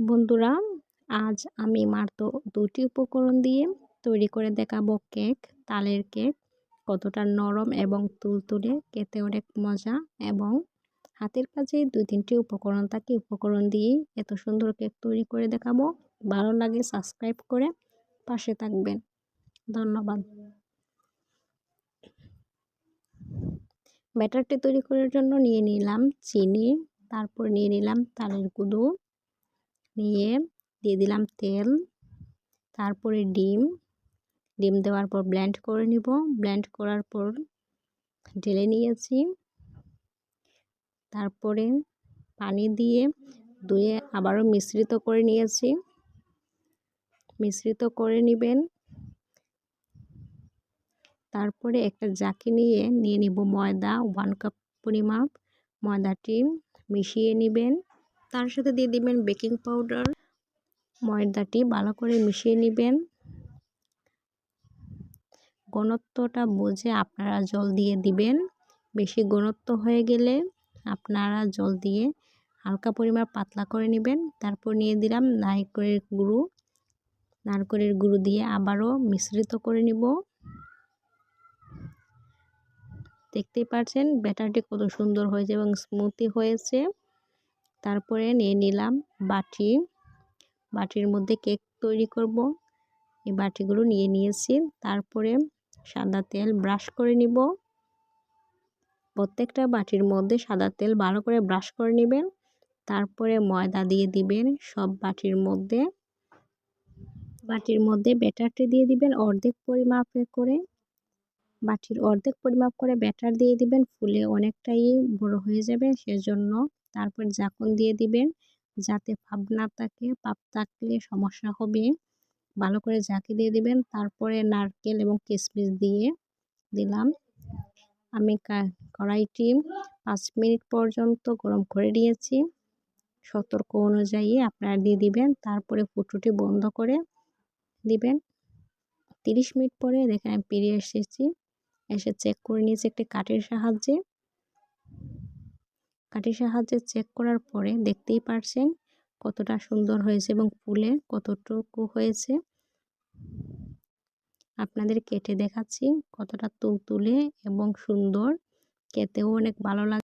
বন্ধুরা, আজ আমি মাত্র দুটি উপকরণ দিয়ে তৈরি করে দেখাবো কেক, তালের কেক। কতটা নরম এবং তুলতুলে, খেতে অনেক মজা এবং হাতের কাছে দুই তিনটি উপকরণ থাকে। উপকরণ দিয়েই এত সুন্দর কেক তৈরি করে দেখাবো। ভালো লাগে সাবস্ক্রাইব করে পাশে থাকবেন। ধন্যবাদ। ব্যাটারটি তৈরি করার জন্য নিয়ে নিলাম চিনি, তারপর নিয়ে নিলাম তালের গুঁড়ো। নিয়ে দিয়ে দিলাম তেল, তারপরে ডিম। ডিম দেওয়ার পর ব্ল্যান্ড করে নিব। ব্ল্যান্ড করার পর ঢেলে নিয়েছি। তারপরে পানি দিয়ে ধুয়ে আবারও মিশ্রিত করে নিয়েছি। মিশ্রিত করে নেবেন। তারপরে একটা জাকি নিয়ে নিয়ে নিব ময়দা ওয়ান কাপ পরিমাপ ময়দাটি মিশিয়ে নেবেন। তার সাথে দিয়ে দিবেন বেকিং পাউডার। ময়দাটি ভালো করে মিশিয়ে নেবেন। ঘনত্বটা বুঝে আপনারা জল দিয়ে দিবেন। বেশি ঘনত্ব হয়ে গেলে আপনারা জল দিয়ে হালকা পরিমাণ পাতলা করে নেবেন। তারপর নিয়ে দিলাম নারকেলের গুঁড়ো। নারকেলের গুঁড়ো দিয়ে আবারও মিশ্রিত করে নিব। দেখতেই পাচ্ছেন ব্যাটারটি কত সুন্দর হয়েছে এবং স্মুথি হয়েছে। তারপরে নিয়ে নিলাম বাটি। বাটির মধ্যে কেক তৈরি করব। এই বাটিগুলো নিয়ে নিয়েছি। তারপরে সাদা তেল ব্রাশ করে নিব। প্রত্যেকটা বাটির মধ্যে সাদা তেল ভালো করে ব্রাশ করে নেবেন। তারপরে ময়দা দিয়ে দিবেন সব বাটির মধ্যে। বাটির মধ্যে ব্যাটারটি দিয়ে দিবেন অর্ধেক পরিমাপ করে। বাটির অর্ধেক পরিমাপ করে ব্যাটার দিয়ে দিবেন। ফুলে অনেকটাই বড় হয়ে যাবে সেজন্য তারপর জাকন দিয়ে দিবেন, যাতে ভাব না থাকে পাপ থাকলে সমস্যা হবে। ভালো করে ঝাঁকি দিয়ে দিবেন, তারপরে নারকেল এবং কিশমিশ দিয়ে দিলাম। আমি কড়াইটি পাঁচ মিনিট পর্যন্ত গরম করে দিয়েছি সতর্ক অনুযায়ী আপনারা দিয়ে দিবেন, তারপরে ফুটুটি বন্ধ করে দিবেন। তিরিশ মিনিট পরে দেখেন আমি পেরিয়ে এসেছি। এসে চেক করে নিয়েছি একটি কাঠের সাহায্যে। কাঠির সাহায্যে চেক করার পরে দেখতেই পারছেন কতটা সুন্দর হয়েছে এবং ফুলে কতটুকু হয়েছে। আপনাদের কেটে দেখাচ্ছি কতটা তুলতুলে এবং সুন্দর। খেতেও অনেক ভালো লাগে